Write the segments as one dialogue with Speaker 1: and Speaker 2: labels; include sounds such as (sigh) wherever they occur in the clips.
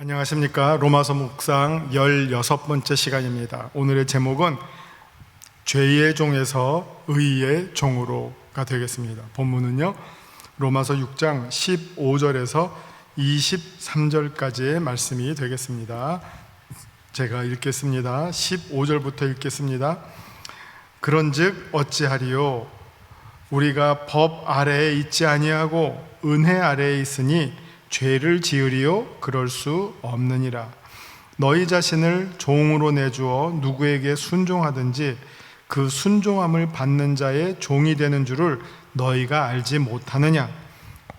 Speaker 1: 안녕하십니까. 로마서 묵상 16번째 시간입니다. 오늘의 제목은 죄의 종에서 의의 종으로가 되겠습니다. 본문은요. 로마서 6장 15절에서 23절까지의 말씀이 되겠습니다. 제가 읽겠습니다. 15절부터 읽겠습니다. 그런즉 어찌하리요 우리가 법 아래에 있지 아니하고 은혜 아래에 있으니 죄를 지으리요? 그럴 수 없느니라. 너희 자신을 종으로 내주어 누구에게 순종하든지 그 순종함을 받는 자의 종이 되는 줄을 너희가 알지 못하느냐?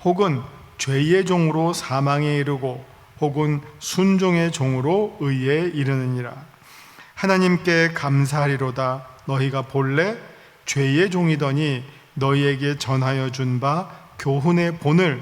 Speaker 1: 혹은 죄의 종으로 사망에 이르고 혹은 순종의 종으로 의에 이르느니라. 하나님께 감사하리로다. 너희가 본래 죄의 종이더니 너희에게 전하여 준 바 교훈의 본을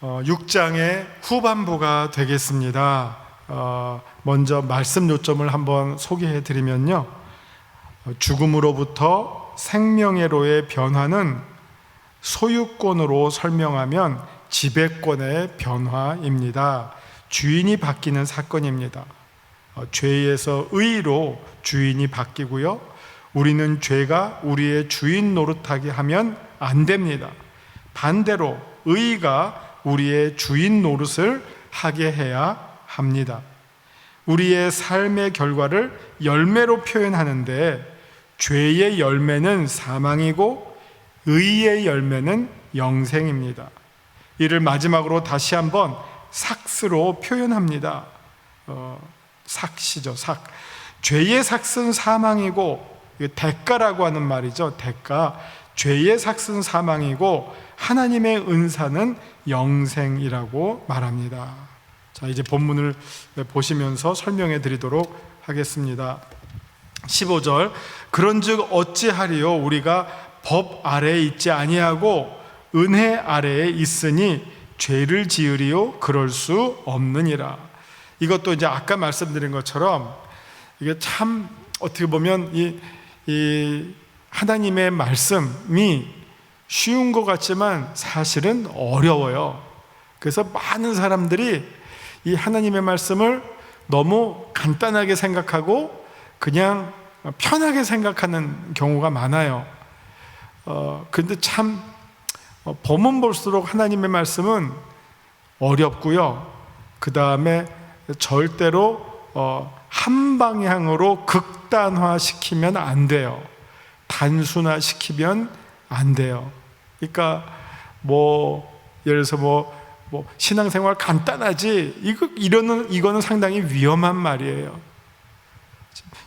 Speaker 1: 6장의 후반부가 되겠습니다. 어, 먼저 말씀 요점을 한번 소개해 드리면요. 어, 죽음으로부터 생명의로의 변화는 소유권으로 설명하면 지배권의 변화입니다. 주인이 바뀌는 사건입니다. 어, 죄에서 의로 주인이 바뀌고요. 우리는 죄가 우리의 주인 노릇하게 하면 안 됩니다. 반대로 의가 우리의 주인 노릇을 하게 해야 합니다. 우리의 삶의 결과를 열매로 표현하는데 죄의 열매는 사망이고 의의 열매는 영생입니다. 이를 마지막으로 다시 한번 삭스로 표현합니다. 어, 삭시죠, 삭. 죄의 삭은 사망이고 대가라고 하는 말이죠. 대가. 죄의 삭은 사망이고 하나님의 은사는 영생이라고 말합니다. 자, 이제 본문을 보시면서 설명해 드리도록 하겠습니다. 15절 그런즉 어찌하리요 우리가 법 아래에 있지 아니하고 은혜 아래에 있으니 죄를 지으리요 그럴 수 없느니라. 이것도 이제 아까 말씀드린 것처럼 이게 참 어떻게 보면 이, 이 하나님의 말씀이 쉬운 것 같지만 사실은 어려워요. 그래서 많은 사람들이 이 하나님의 말씀을 너무 간단하게 생각하고 그냥 편하게 생각하는 경우가 많아요. 어, 근데 참, 어, 보면 볼수록 하나님의 말씀은 어렵고요. 그 다음에 절대로 어, 한 방향으로 극단화시키면 안 돼요. 단순화시키면 안 돼요. 그러니까 뭐 예를 들어서 뭐, 뭐 신앙생활 간단하지 이거 이러는 이거는 상당히 위험한 말이에요.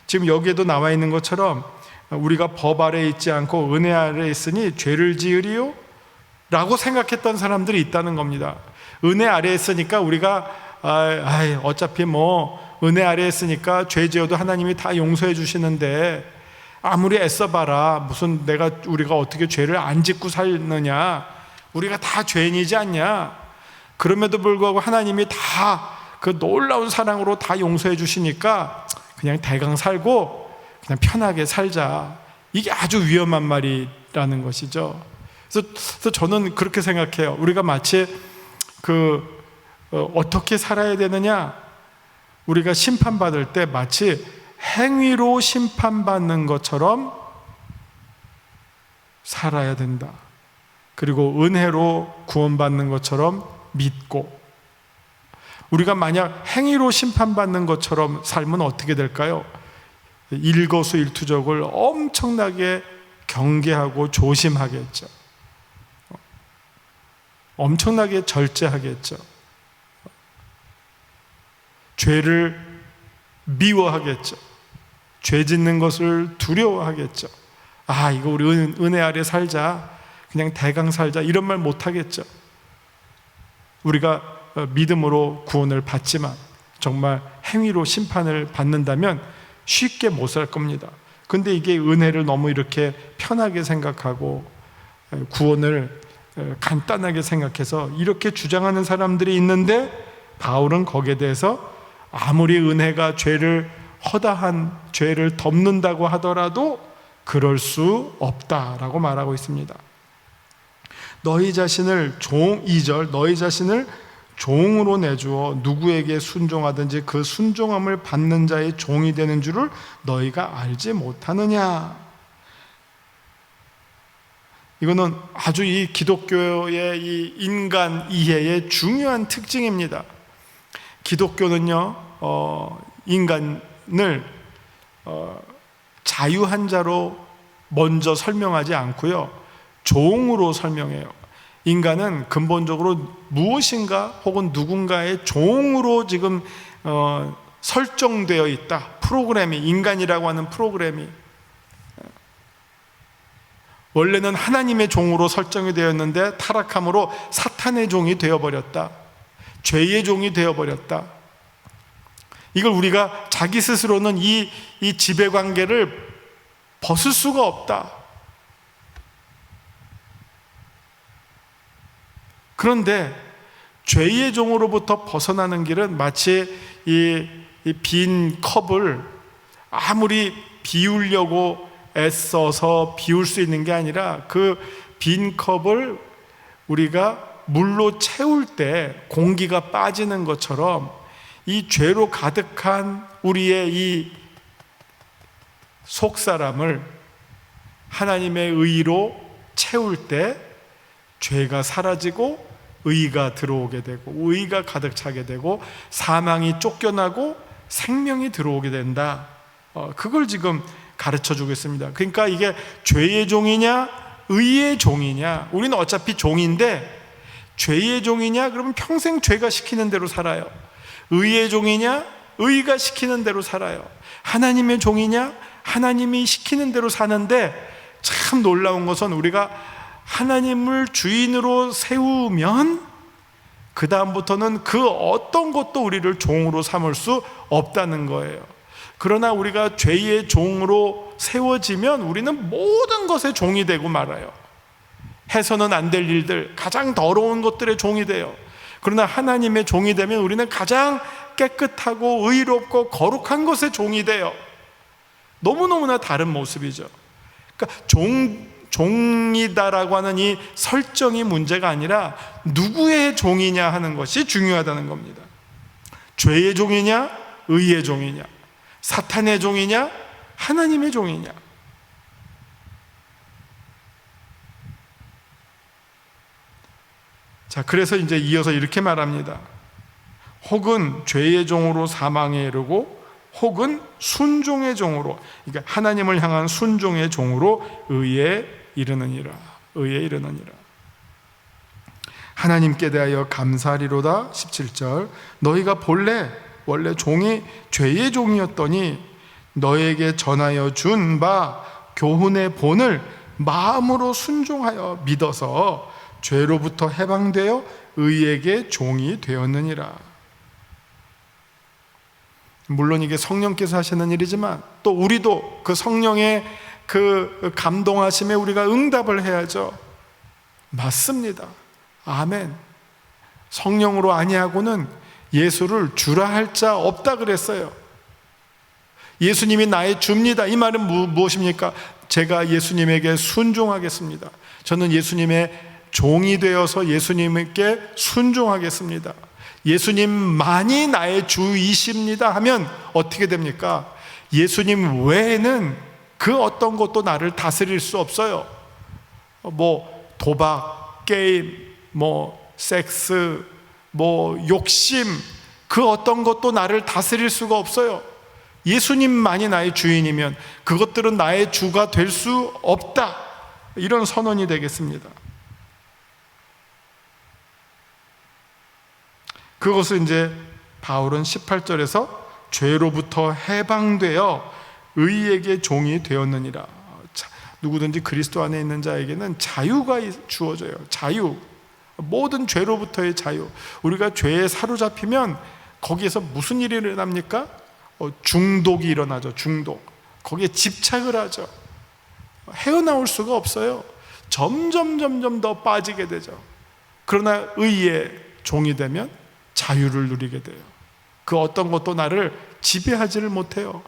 Speaker 1: 지금 여기에도 나와 있는 것처럼 우리가 법 아래 있지 않고 은혜 아래 있으니 죄를 지으리요? 라고 생각했던 사람들이 있다는 겁니다. 은혜 아래 있으니까 우리가 아, 어차피 뭐 은혜 아래 있으니까 죄 지어도 하나님이 다 용서해 주시는데 아무리 애써봐라. 무슨 내가 우리가 어떻게 죄를 안 짓고 살느냐. 우리가 다 죄인이지 않냐. 그럼에도 불구하고 하나님이 다 그 놀라운 사랑으로 다 용서해 주시니까 그냥 대강 살고 그냥 편하게 살자. 이게 아주 위험한 말이라는 것이죠. 그래서, 그래서 저는 그렇게 생각해요. 우리가 마치 그 어, 어떻게 살아야 되느냐. 우리가 심판받을 때 마치 행위로 심판받는 것처럼 살아야 된다. 그리고 은혜로 구원받는 것처럼 믿고 우리가 만약 행위로 심판받는 것처럼 살면 어떻게 될까요? 일거수일투족을 엄청나게 경계하고 조심하겠죠. 엄청나게 절제하겠죠. 죄를 미워하겠죠. 죄 짓는 것을 두려워하겠죠. 아, 이거 우리 은, 은혜 아래 살자. 그냥 대강 살자. 이런 말 못하겠죠. 우리가 어, 믿음으로 구원을 받지만 정말 행위로 심판을 받는다면 쉽게 못 살 겁니다. 근데 이게 은혜를 너무 이렇게 편하게 생각하고 어, 구원을 어, 간단하게 생각해서 이렇게 주장하는 사람들이 있는데 바울은 거기에 대해서 아무리 은혜가 죄를 허다한 죄를 덮는다고 하더라도 그럴 수 없다라고 말하고 있습니다. 너희 자신을 종 2절 너희 자신을 종으로 내주어 누구에게 순종하든지 그 순종함을 받는 자의 종이 되는 줄을 너희가 알지 못하느냐. 이거는 아주 이 기독교의 이 인간 이해의 중요한 특징입니다. 기독교는요, 어, 인간 을 어, 자유한 자로 먼저 설명하지 않고요, 종으로 설명해요. 인간은 근본적으로 무엇인가 혹은 누군가의 종으로 지금 어, 설정되어 있다. 프로그램이 인간이라고 하는 프로그램이 원래는 하나님의 종으로 설정이 되었는데 타락함으로 사탄의 종이 되어 버렸다. 죄의 종이 되어 버렸다. 이걸 우리가 자기 스스로는 이, 이 지배 관계를 벗을 수가 없다. 그런데 죄의 종으로부터 벗어나는 길은 마치 이빈 컵을 아무리 비우려고 애써서 비울 수 있는 게 아니라 그 빈 컵을 우리가 물로 채울 때 공기가 빠지는 것처럼 이 죄로 가득한 우리의 이 속사람을 하나님의 의로 채울 때 죄가 사라지고 의가 들어오게 되고 의가 가득 차게 되고 사망이 쫓겨나고 생명이 들어오게 된다. 어, 그걸 지금 가르쳐 주겠습니다. 그러니까 이게 죄의 종이냐 의의 종이냐 우리는 어차피 종인데 죄의 종이냐 그러면 평생 죄가 시키는 대로 살아요. 의의 종이냐 의가 시키는 대로 살아요. 하나님의 종이냐 하나님이 시키는 대로 사는데 참 놀라운 것은 우리가 하나님을 주인으로 세우면 그 다음부터는 그 어떤 것도 우리를 종으로 삼을 수 없다는 거예요. 그러나 우리가 죄의 종으로 세워지면 우리는 모든 것의 종이 되고 말아요. 해서는 안 될 일들, 가장 더러운 것들의 종이 돼요. 그러나 하나님의 종이 되면 우리는 가장 깨끗하고 의롭고 거룩한 것의 종이 돼요. 너무너무나 다른 모습이죠. 그러니까 종, 종이다라고 하는 이 설정이 문제가 아니라 누구의 종이냐 하는 것이 중요하다는 겁니다. 죄의 종이냐, 의의 종이냐, 사탄의 종이냐, 하나님의 종이냐. 자, 그래서 이제 이어서 이렇게 말합니다. 혹은 죄의 종으로 사망에 이르고 혹은 순종의 종으로 그러니까 하나님을 향한 순종의 종으로 의에 이르느니라. 의에 이르느니라. 하나님께 대하여 감사리로다 17절 너희가 본래 원래 종이 죄의 종이었더니 너에게 전하여 준 바 교훈의 본을 마음으로 순종하여 믿어서 죄로부터 해방되어 의에게 종이 되었느니라. 물론 이게 성령께서 하시는 일이지만 또 우리도 그 성령의 그 감동하심에 우리가 응답을 해야죠. 맞습니다. 아멘. 성령으로 아니하고는 예수를 주라 할 자 없다 그랬어요. 예수님이 나의 주입니다. 이 말은 무엇입니까? 제가 예수님에게 순종하겠습니다. 저는 예수님의 종이 되어서 예수님께 순종하겠습니다. 예수님만이 나의 주이십니다 하면 어떻게 됩니까? 예수님 외에는 그 어떤 것도 나를 다스릴 수 없어요. 뭐 도박, 게임, 뭐 섹스, 뭐 욕심, 그 어떤 것도 나를 다스릴 수가 없어요. 예수님만이 나의 주인이면 그것들은 나의 주가 될 수 없다. 이런 선언이 되겠습니다. 그것을 이제 바울은 18절에서 죄로부터 해방되어 의에게 종이 되었느니라. 자, 누구든지 그리스도 안에 있는 자에게는 자유가 주어져요. 자유. 모든 죄로부터의 자유. 우리가 죄에 사로잡히면 거기에서 무슨 일이 일어납니까? 어, 중독이 일어나죠. 중독. 거기에 집착을 하죠. 헤어나올 수가 없어요. 점점 점점 더 빠지게 되죠. 그러나 의의 종이 되면 자유를 누리게 돼요. 그 어떤 것도 나를 지배하지를 못해요.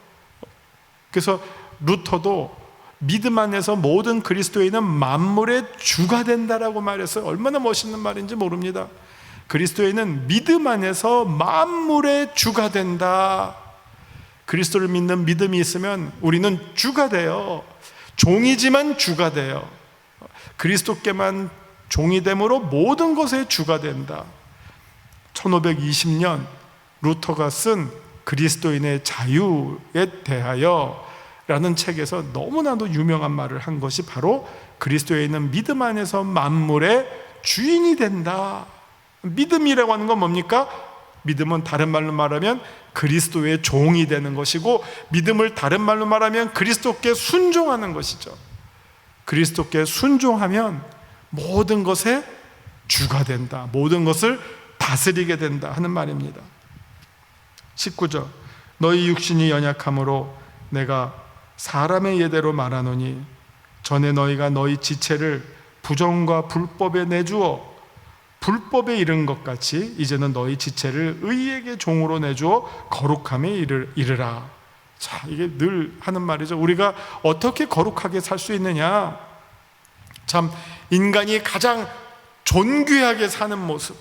Speaker 1: 그래서 루터도 믿음 안에서 모든 그리스도인은 만물의 주가 된다라고 말했어요. 얼마나 멋있는 말인지 모릅니다. 그리스도인은 믿음 안에서 만물의 주가 된다. 그리스도를 믿는 믿음이 있으면 우리는 주가 돼요. 종이지만 주가 돼요. 그리스도께만 종이 됨으로 모든 것의 주가 된다. 1520년 루터가 쓴 그리스도인의 자유에 대하여 라는 책에서 너무나도 유명한 말을 한 것이 바로 그리스도에 있는 믿음 안에서 만물의 주인이 된다. 믿음이라고 하는 건 뭡니까? 믿음은 다른 말로 말하면 그리스도의 종이 되는 것이고 믿음을 다른 말로 말하면 그리스도께 순종하는 것이죠. 그리스도께 순종하면 모든 것의 주가 된다. 모든 것을 다스리게 된다 하는 말입니다. 19절 너희 육신이 연약함으로 내가 사람의 예대로 말하노니 전에 너희가 너희 지체를 부정과 불법에 내주어 불법에 이른 것 같이 이제는 너희 지체를 의에게 종으로 내주어 거룩함에 이르, 이르라. 자, 이게 늘 하는 말이죠. 우리가 어떻게 거룩하게 살 수 있느냐? 참 인간이 가장 존귀하게 사는 모습,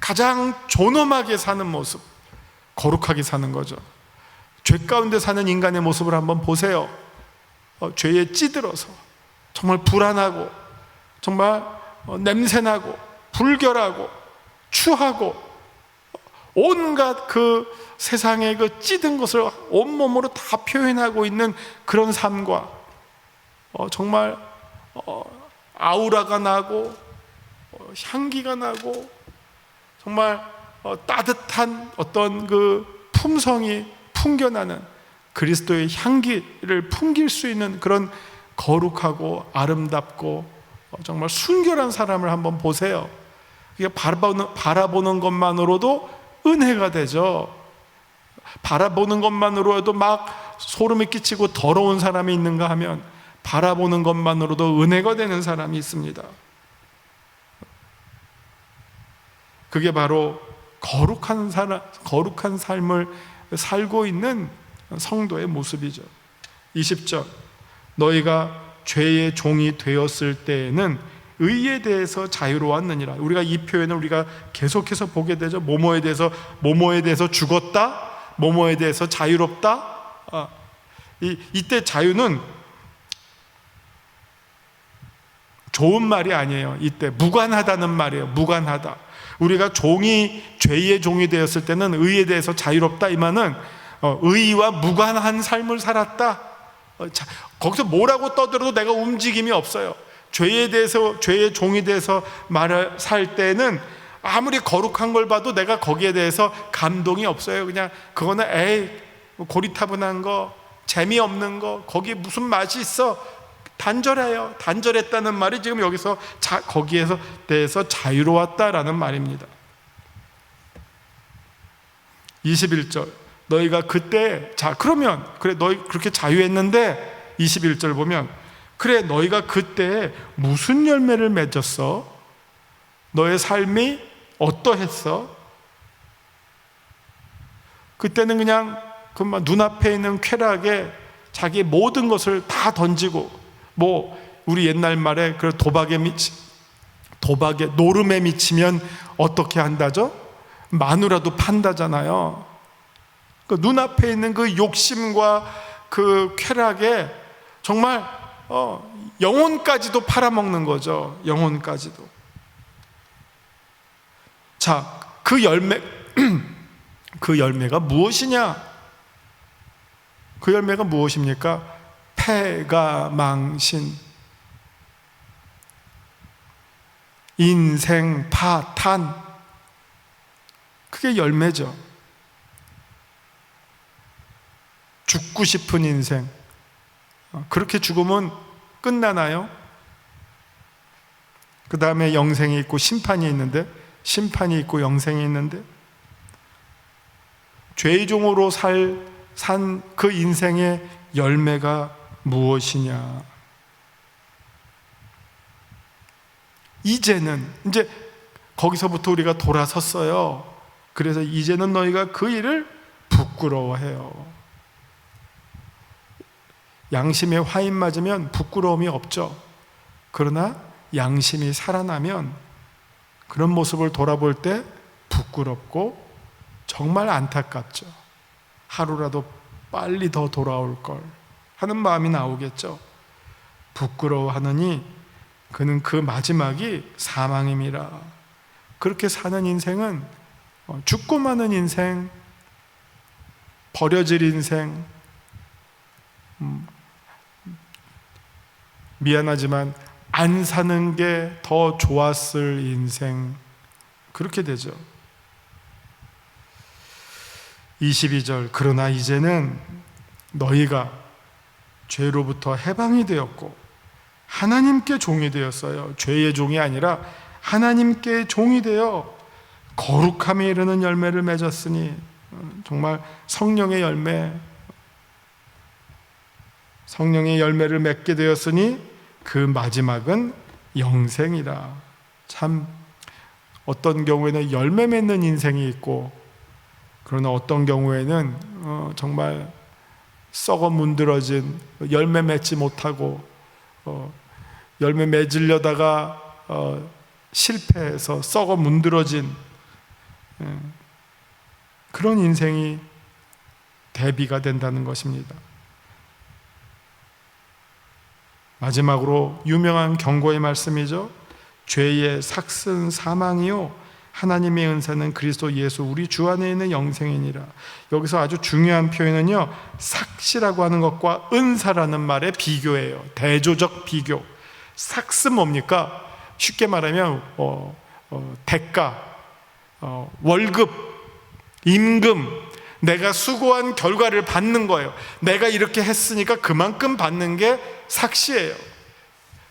Speaker 1: 가장 존엄하게 사는 모습, 거룩하게 사는 거죠. 죄 가운데 사는 인간의 모습을 한번 보세요. 어, 죄에 찌들어서 정말 불안하고 정말 어, 냄새나고 불결하고 추하고 온갖 그 세상의 그 찌든 것을 온몸으로 다 표현하고 있는 그런 삶과 어, 정말 어, 아우라가 나고 어, 향기가 나고 정말 어, 따뜻한 어떤 그 품성이 풍겨나는 그리스도의 향기를 풍길 수 있는 그런 거룩하고 아름답고 어, 정말 순결한 사람을 한번 보세요. 이게 바라보는, 바라보는 것만으로도 은혜가 되죠. 바라보는 것만으로도 막 소름이 끼치고 더러운 사람이 있는가 하면 바라보는 것만으로도 은혜가 되는 사람이 있습니다. 그게 바로 거룩한 사람, 거룩한 삶을 살고 있는 성도의 모습이죠. 20절. 너희가 죄의 종이 되었을 때에는 의에 대해서 자유로웠느니라. 우리가 이 표현을 우리가 계속해서 보게 되죠. 모모에 대해서 모모에 대해서 죽었다. 모모에 대해서 자유롭다. 아, 이, 이때 자유는 좋은 말이 아니에요. 이때 무관하다는 말이에요. 무관하다. 우리가 종이 죄의 종이 되었을 때는 의에 대해서 자유롭다 이 말은 어, 의와 무관한 삶을 살았다. 어, 자, 거기서 뭐라고 떠들어도 내가 움직임이 없어요. 죄에 대해서 죄의 종이 돼서 말을 살 때는 아무리 거룩한 걸 봐도 내가 거기에 대해서 감동이 없어요. 그냥 그거는 에이 뭐 고리타분한 거 재미없는 거 거기에 무슨 맛이 있어 단절해요. 단절했다는 말이 지금 여기서 자, 거기에서 대해서 자유로웠다라는 말입니다. 21절 너희가 그때 자 그러면 그래 너희 그렇게 자유했는데 21절 보면 그래 너희가 그때 무슨 열매를 맺었어? 너의 삶이 어떠했어? 그때는 그냥 그 눈앞에 있는 쾌락에 자기 모든 것을 다 던지고 뭐 우리 옛날 말에 그 도박에 미치 도박에 노름에 미치면 어떻게 한다죠? 마누라도 판다잖아요. 그 눈앞에 있는 그 욕심과 그 쾌락에 정말 어, 영혼까지도 팔아먹는 거죠. 영혼까지도. 자, 그 열매 (clears throat) 그 열매가 무엇이냐? 그 열매가 무엇입니까? 패가 망신 인생 파탄 그게 열매죠. 죽고 싶은 인생. 어, 그렇게 죽으면 끝나나요? 그 다음에 영생이 있고 심판이 있는데, 심판이 있고 영생이 있는데, 죄의 종으로 살, 산 그 인생의 열매가 무엇이냐? 이제는, 이제 거기서부터 우리가 돌아섰어요. 그래서 이제는 너희가 그 일을 부끄러워해요. 양심에 화인 맞으면 부끄러움이 없죠. 그러나 양심이 살아나면 그런 모습을 돌아볼 때 부끄럽고 정말 안타깝죠. 하루라도 빨리 더 돌아올 걸 하는 마음이 나오겠죠. 부끄러워하느니 그는 그 마지막이 사망임이라. 그렇게 사는 인생은 어, 죽고 마는 인생, 버려질 인생, 음, 미안하지만 안 사는 게 더 좋았을 인생 그렇게 되죠. 22절 그러나 이제는 너희가 죄로부터 해방이 되었고 하나님께 종이 되었어요. 죄의 종이 아니라 하나님께 종이 되어 거룩함에 이르는 열매를 맺었으니 어, 정말 성령의 열매 성령의 열매를 맺게 되었으니 그 마지막은 영생이라. 참 어떤 경우에는 열매 맺는 인생이 있고 그러나 어떤 경우에는 어, 정말 썩어 문드러진 열매 맺지 못하고 어, 열매 맺으려다가 어, 실패해서 썩어 문드러진 예, 그런 인생이 대비가 된다는 것입니다. 마지막으로 유명한 경고의 말씀이죠. 죄의 삭슨 사망이요. 하나님의 은사는 그리스도 예수 우리 주 안에 있는 영생이니라. 여기서 아주 중요한 표현은요. 삭시라고 하는 것과 은사라는 말의 비교예요. 대조적 비교. 삭스 뭡니까? 쉽게 말하면 어, 어, 대가, 어, 월급, 임금, 내가 수고한 결과를 받는 거예요. 내가 이렇게 했으니까 그만큼 받는 게 삭시예요.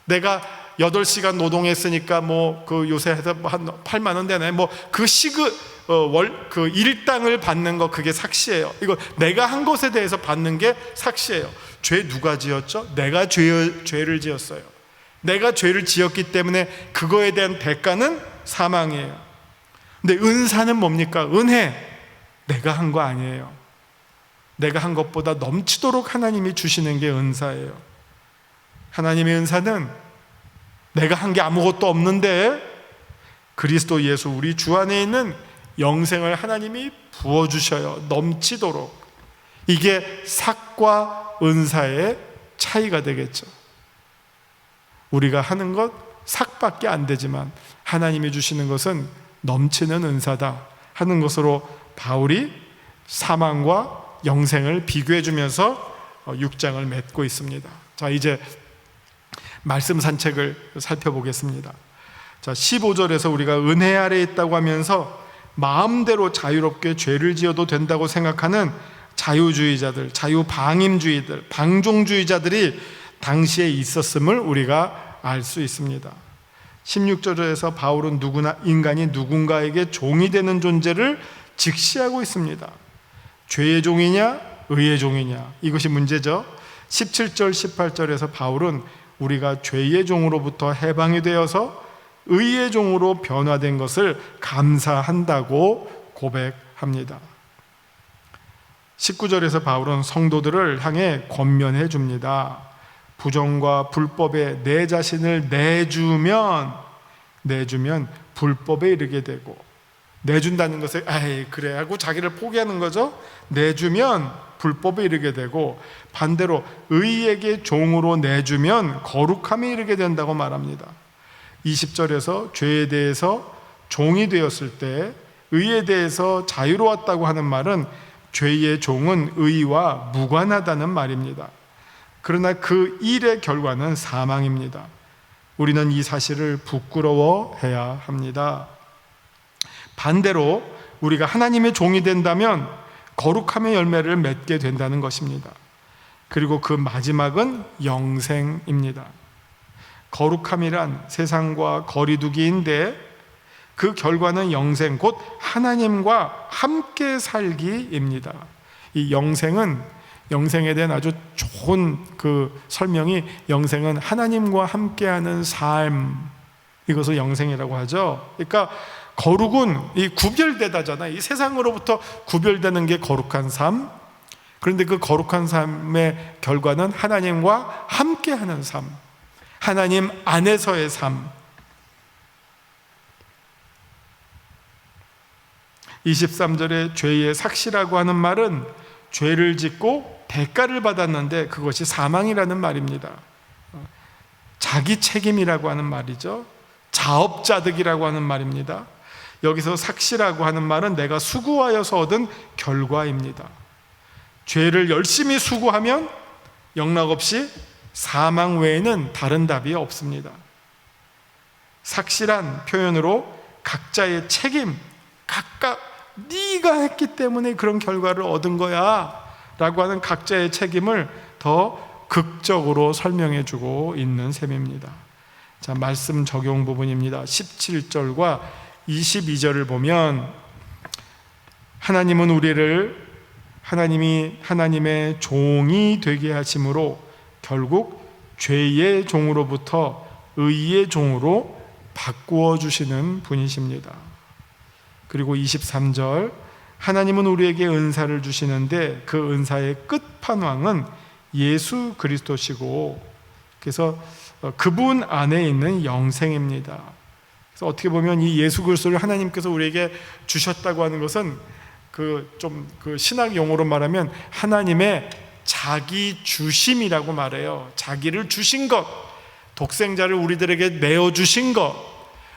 Speaker 1: 내가 8시간 노동했으니까 뭐 그 요새 해서 한 8만 원 되네. 뭐그 시급 어, 월, 그 일당을 받는 거 그게 삭시예요. 이거 내가 한 것에 대해서 받는 게 삭시예요. 죄 누가 지었죠? 내가 죄, 죄를 지었어요. 내가 죄를 지었기 때문에 그거에 대한 대가는 사망이에요. 근데 은사는 뭡니까? 은혜. 내가 한 거 아니에요. 내가 한 것보다 넘치도록 하나님이 주시는 게 은사예요. 하나님의 은사는 내가 한 게 아무것도 없는데 그리스도 예수 우리 주 안에 있는 영생을 하나님이 부어 주셔요. 넘치도록. 이게 삭과 은사의 차이가 되겠죠. 우리가 하는 것 삭밖에 안 되지만 하나님이 주시는 것은 넘치는 은사다 하는 것으로 바울이 사망과 영생을 비교해 주면서 6장을 맺고 있습니다. 자, 이제 말씀 산책을 살펴보겠습니다. 자, 15절에서 우리가 은혜 아래 있다고 하면서 마음대로 자유롭게 죄를 지어도 된다고 생각하는 자유주의자들, 자유방임주의들, 방종주의자들이 당시에 있었음을 우리가 알 수 있습니다. 16절에서 바울은 누구나 인간이 누군가에게 종이 되는 존재를 직시하고 있습니다. 죄의 종이냐, 의의 종이냐 이것이 문제죠. 17절, 18절에서 바울은 우리가 죄의 종으로부터 해방이 되어서 의의 종으로 변화된 것을 감사한다고 고백합니다. 19절에서 바울은 성도들을 향해 권면해 줍니다. 부정과 불법에 내 자신을 내주면 내주면 불법에 이르게 되고 내준다는 것을 아이 그래 하고 자기를 포기하는 거죠. 내주면 불법에 이르게 되고 반대로 의에게 종으로 내주면 거룩함에 이르게 된다고 말합니다. 20절에서 죄에 대해서 종이 되었을 때 의에 대해서 자유로웠다고 하는 말은 죄의 종은 의와 무관하다는 말입니다. 그러나 그 일의 결과는 사망입니다. 우리는 이 사실을 부끄러워해야 합니다. 반대로 우리가 하나님의 종이 된다면 거룩함의 열매를 맺게 된다는 것입니다. 그리고 그 마지막은 영생입니다. 거룩함이란 세상과 거리두기인데 그 결과는 영생, 곧 하나님과 함께 살기입니다. 이 영생은 영생에 대한 아주 좋은 그 설명이 영생은 하나님과 함께하는 삶 이것을 영생이라고 하죠. 그러니까 거룩은 이 구별되다잖아요. 이 세상으로부터 구별되는 게 거룩한 삶. 그런데 그 거룩한 삶의 결과는 하나님과 함께하는 삶, 하나님 안에서의 삶. 23절에 죄의 삭시라고 하는 말은 죄를 짓고 대가를 받았는데 그것이 사망이라는 말입니다. 자기 책임이라고 하는 말이죠. 자업자득이라고 하는 말입니다. 여기서 삭시라고 하는 말은 내가 수고하여서 얻은 결과입니다. 죄를 열심히 수고하면 영락 없이 사망 외에는 다른 답이 없습니다. 삭실한 표현으로 각자의 책임, 각각 네가 했기 때문에 그런 결과를 얻은 거야 라고 하는 각자의 책임을 더 극적으로 설명해 주고 있는 셈입니다. 자, 말씀 적용 부분입니다. 17절과 22절을 보면 하나님은 우리를 하나님이 하나님의 종이 되게 하심으로 결국 죄의 종으로부터 의의 종으로 바꾸어 주시는 분이십니다. 그리고 23절 하나님은 우리에게 은사를 주시는데 그 은사의 끝판왕은 예수 그리스도시고 그래서 그분 안에 있는 영생입니다. 그래서 어떻게 보면 이 예수 그리스도를 하나님께서 우리에게 주셨다고 하는 것은 그좀그 신학 용어로 말하면 하나님의 자기 주심이라고 말해요. 자기를 주신 것, 독생자를 우리들에게 내어 주신 것.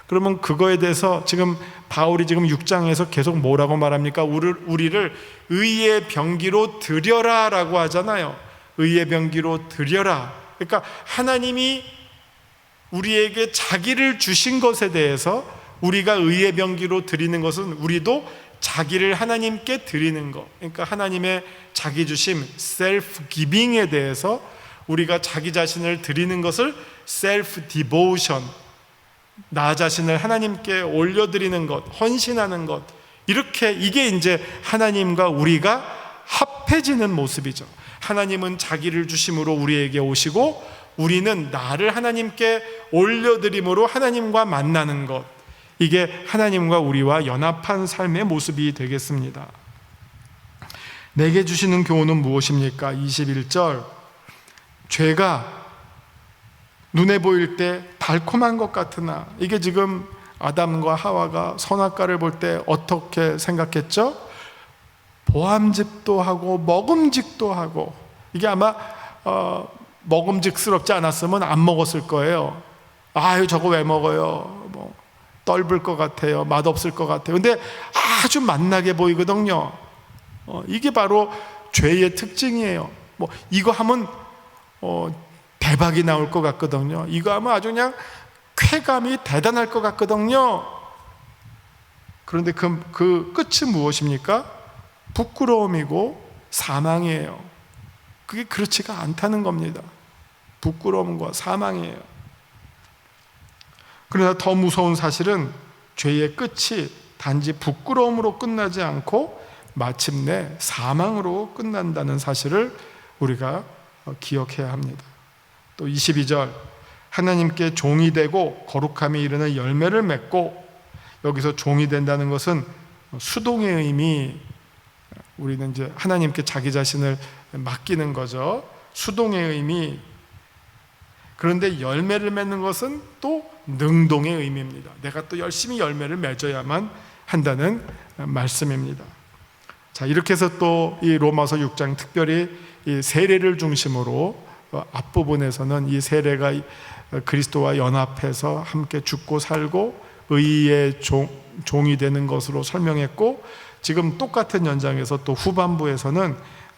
Speaker 1: 그러면 그거에 대해서 지금 바울이 지금 6장에서 계속 뭐라고 말합니까? 우리를 의의 병기로 드려라라고 하잖아요. 의의 병기로 드려라. 그러니까 하나님이 우리에게 자기를 주신 것에 대해서 우리가 의의 병기로 드리는 것은 우리도 자기를 하나님께 드리는 것. 그러니까 하나님의 자기 주심, 셀프 기빙에 대해서 우리가 자기 자신을 드리는 것을 셀프 디보션, 나 자신을 하나님께 올려드리는 것, 헌신하는 것. 이렇게 이게 이제 하나님과 우리가 합해지는 모습이죠. 하나님은 자기를 주심으로 우리에게 오시고 우리는 나를 하나님께 올려드림으로 하나님과 만나는 것. 이게 하나님과 우리와 연합한 삶의 모습이 되겠습니다. 내게 주시는 교훈은 무엇입니까? 21절. 죄가 눈에 보일 때 달콤한 것 같으나 이게 지금 아담과 하와가 선악과를 볼 때 어떻게 생각했죠? 보암직도 하고 먹음직도 하고 이게 아마 어, 먹음직스럽지 않았으면 안 먹었을 거예요. 아유 저거 왜 먹어요? 뭐 떫을 것 같아요. 맛없을 것 같아요. 근데 아주 맛나게 보이거든요. 어, 이게 바로 죄의 특징이에요. 뭐 이거 하면 어, 대박이 나올 것 같거든요. 이거 하면 아주 그냥 쾌감이 대단할 것 같거든요. 그런데 그, 그 끝이 무엇입니까? 부끄러움이고 사망이에요. 그게 그렇지가 않다는 겁니다. 부끄러움과 사망이에요. 그러나 더 무서운 사실은 죄의 끝이 단지 부끄러움으로 끝나지 않고 마침내 사망으로 끝난다는 사실을 우리가 기억해야 합니다. 또 22절 하나님께 종이 되고 거룩함이 이르는 열매를 맺고 여기서 종이 된다는 것은 수동의 의미 우리는 이제 하나님께 자기 자신을 맡기는 거죠. 수동의 의미 그런데 열매를 맺는 것은 또 능동의 의미입니다. 내가 또 열심히 열매를 맺어야만 한다는 말씀입니다. 자, 이렇게 해서 또 이 로마서 6장 특별히 이 세례를 중심으로 앞부분에서는 이 세례가 그리스도와 연합해서 함께 죽고 살고 의의 종, 종이 되는 것으로 설명했고 지금 똑같은 연장에서 또 후반부에서는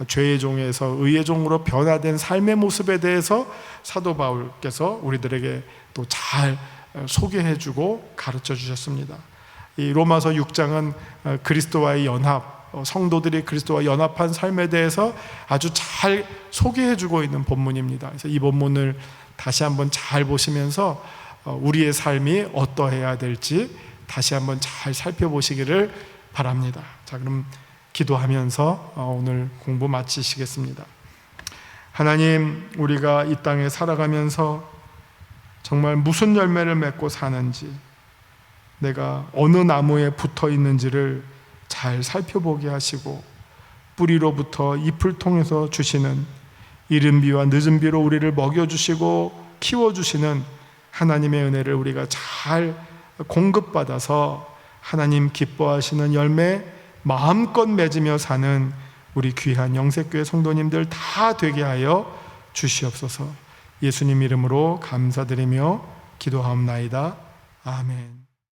Speaker 1: 죄의 종에서 의의 종으로 변화된 삶의 모습에 대해서 사도 바울께서 우리들에게 또 잘 소개해 주고 가르쳐 주셨습니다. 이 로마서 6장은 그리스도와의 연합, 어, 성도들이 그리스도와 연합한 삶에 대해서 아주 잘 소개해 주고 있는 본문입니다. 그래서 이 본문을 다시 한번 잘 보시면서 어, 우리의 삶이 어떠해야 될지 다시 한번 잘 살펴보시기를 바랍니다. 자, 그럼 기도하면서 어, 오늘 공부 마치시겠습니다. 하나님, 우리가 이 땅에 살아가면서 정말 무슨 열매를 맺고 사는지, 내가 어느 나무에 붙어 있는지를 잘 살펴보게 하시고, 뿌리로부터 잎을 통해서 주시는 이른 비와 늦은 비로 우리를 먹여주시고 키워주시는 하나님의 은혜를 우리가 잘 공급받아서 하나님 기뻐하시는 열매 마음껏 맺으며 사는 우리 귀한 영색교회 성도님들 다 되게 하여 주시옵소서. 예수님 이름으로 감사드리며 기도하옵나이다. 아멘.